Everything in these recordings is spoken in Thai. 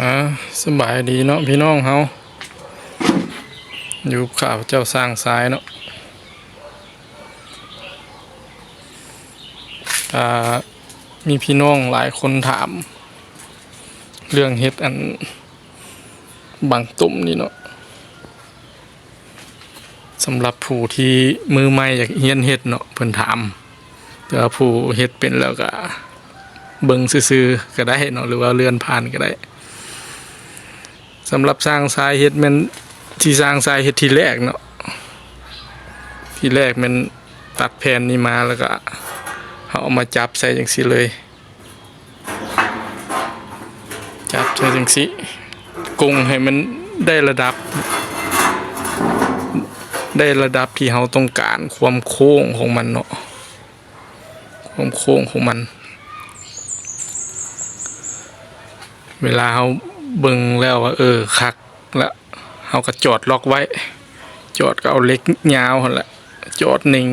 อ่าสบายดีเนาะพี่น้องเฮาอยู่ข้าพเจ้าสร้างสายเนาะอ่ามีพี่น้องหลายคนถาม เรื่องเฮ็ดอันบางตุ่มนี่เนาะสำหรับผู้ที่มือใหม่อยากเฮียนเฮ็ดเนาะเพิ่นถาม แต่ว่าผู้เฮ็ดเป็นแล้วก็เบิ่งซื่อๆก็ได้เนาะหรือว่าเลื่อนผ่านก็ได้ สำหรับสร้างทรายเฮ็ดมันที่สร้างทรายเฮ็ดทีแรกเนาะทีแรกมันตัดแผ่นนี้มาแล้วก็เอามาจับใส่จังซี่เลย จับใส่จังซี่กงให้มันได้ระดับ ได้ระดับที่เราต้องการความโค้งของมันเนาะความโค้งของมัน เวลาเรา เบิ่งแล้วว่าเออคักล้วเราก็จอดล็อกไว้ จอดก็เอาเล็กยาวหั่นแหละจอดเน่ง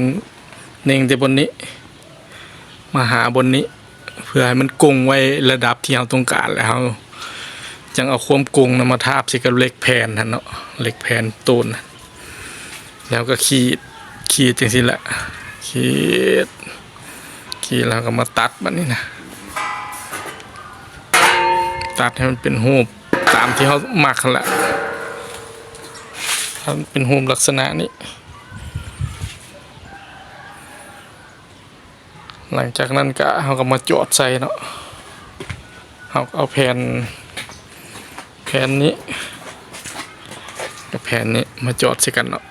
เน่งแต่บนนี้ มาหาบนนี้ เพื่อให้มันกงไว้ระดับที่เราต้องการแล้วจังเอาความกงนะมาทาบส่กับเล็กแผ่นนั่นเนาะเหล็กแผ่นตูนแล้วก็ขีดขีดจังซี่แหละขีดขีดแล้วก็มาตัดบัดนี้นะ ตัดให้มันเป็นรูปตามที่เขาหมักแหละมันเป็นรูปลักษณะนี้ หลังจากนั้นก็เขาก็มาจอดใส่เนาะเขาก็เอาแผ่นแผ่นนี้กับแผ่นนี้มาจอดใส่กันเนาะ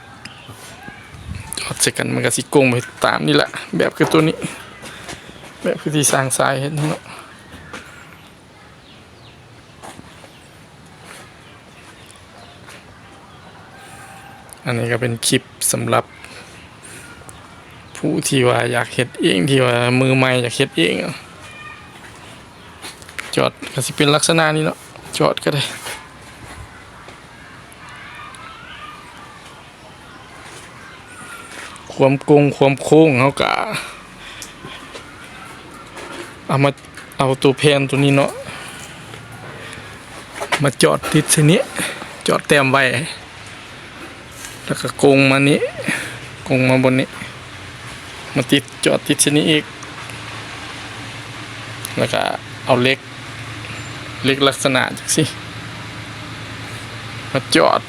จอดใส่กันมันก็สิกงไปตามนี่แหละแบบคือตัวนี้ แบบคือที่สร้างสายเห็นเนาะ อันนี้ก็เป็นคลิปสำหรับ ผู้ที่ว่าอยากเฮ็ดเองที่ว่ามือใหม่อยากเฮ็ดเองจอดก็สิเป็นลักษณะนี้เนาะจอดก็ได้ความกงความโค้งเขากะเอามาเอาตัวแพนตัวนี้เนาะมาจอดติดทีนี้จอดแต้มไว้ แล้วก็โกงมานี้โกงมาบนนี้ มาติดจอดติดชนี้อีก แล้วก็เอาเล็ก เล็กลักษณะจังสิมาจอด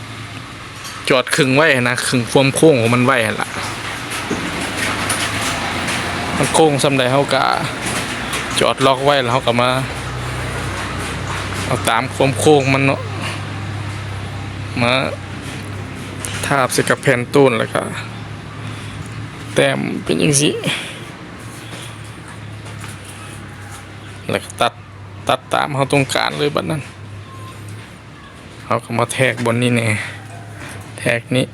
จอดขึงไว้นะขึงความโค้งของมันไว้หั่นล่ะมันโค้งสำใดเขากะจอดล็อกไว้แล้วเขาก็มาเอาตามความโค้งมันเนาะมา ทาบใส่กับแผ่นตูนแล้วก็แต้มเป็นอย่างสิแล้วก็ตัดตัดตามเขาต้องการเลยบัดนั้นเขาก็มาแทกบนนี้แน่แทกนี้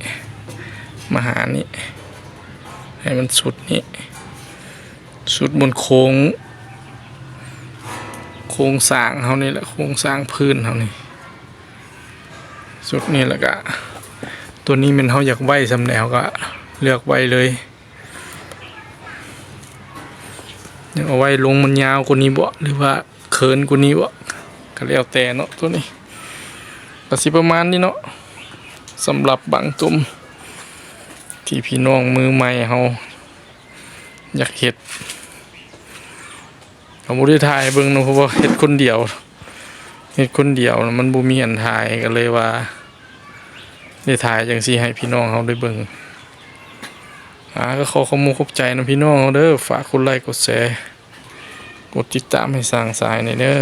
มาหานี้ให้มันสุดนี้สุดบนโค้ง โครงสร้างเขานี่แหละโครงสร้างพื้นเขานี่สุดนี่แหละก็ ตัวนี้มันเขาอยากไหวสำแนวก็เลือกไว้เลยอยากเอาไว้ลงมันยาวกว่านี้บ่หรือว่าเขินกว่านี้บ่ก็แล้วแต่เนาะตัวนี้ก็สิประมาณนี้เนาะสำหรับบางตุ่มที่พี่น้องมือใหม่เขาอยากเฮ็ดเขาบ่ได้ถ่ายเบิ่งเนาะเพราะว่าเฮ็ดคนเดียวเฮ็ดคนเดียวมันบ่มีอันถ่ายก็เลยว่า ได้ถ่ายจังซี่ให้พี่น้องเขาได้เบิ่งอ่าก็ขอขอมูขอบใจนะพี่น้องเด้อฝากกดไลค์กดแชร์กดติดตามให้สร้างสายในเด้อ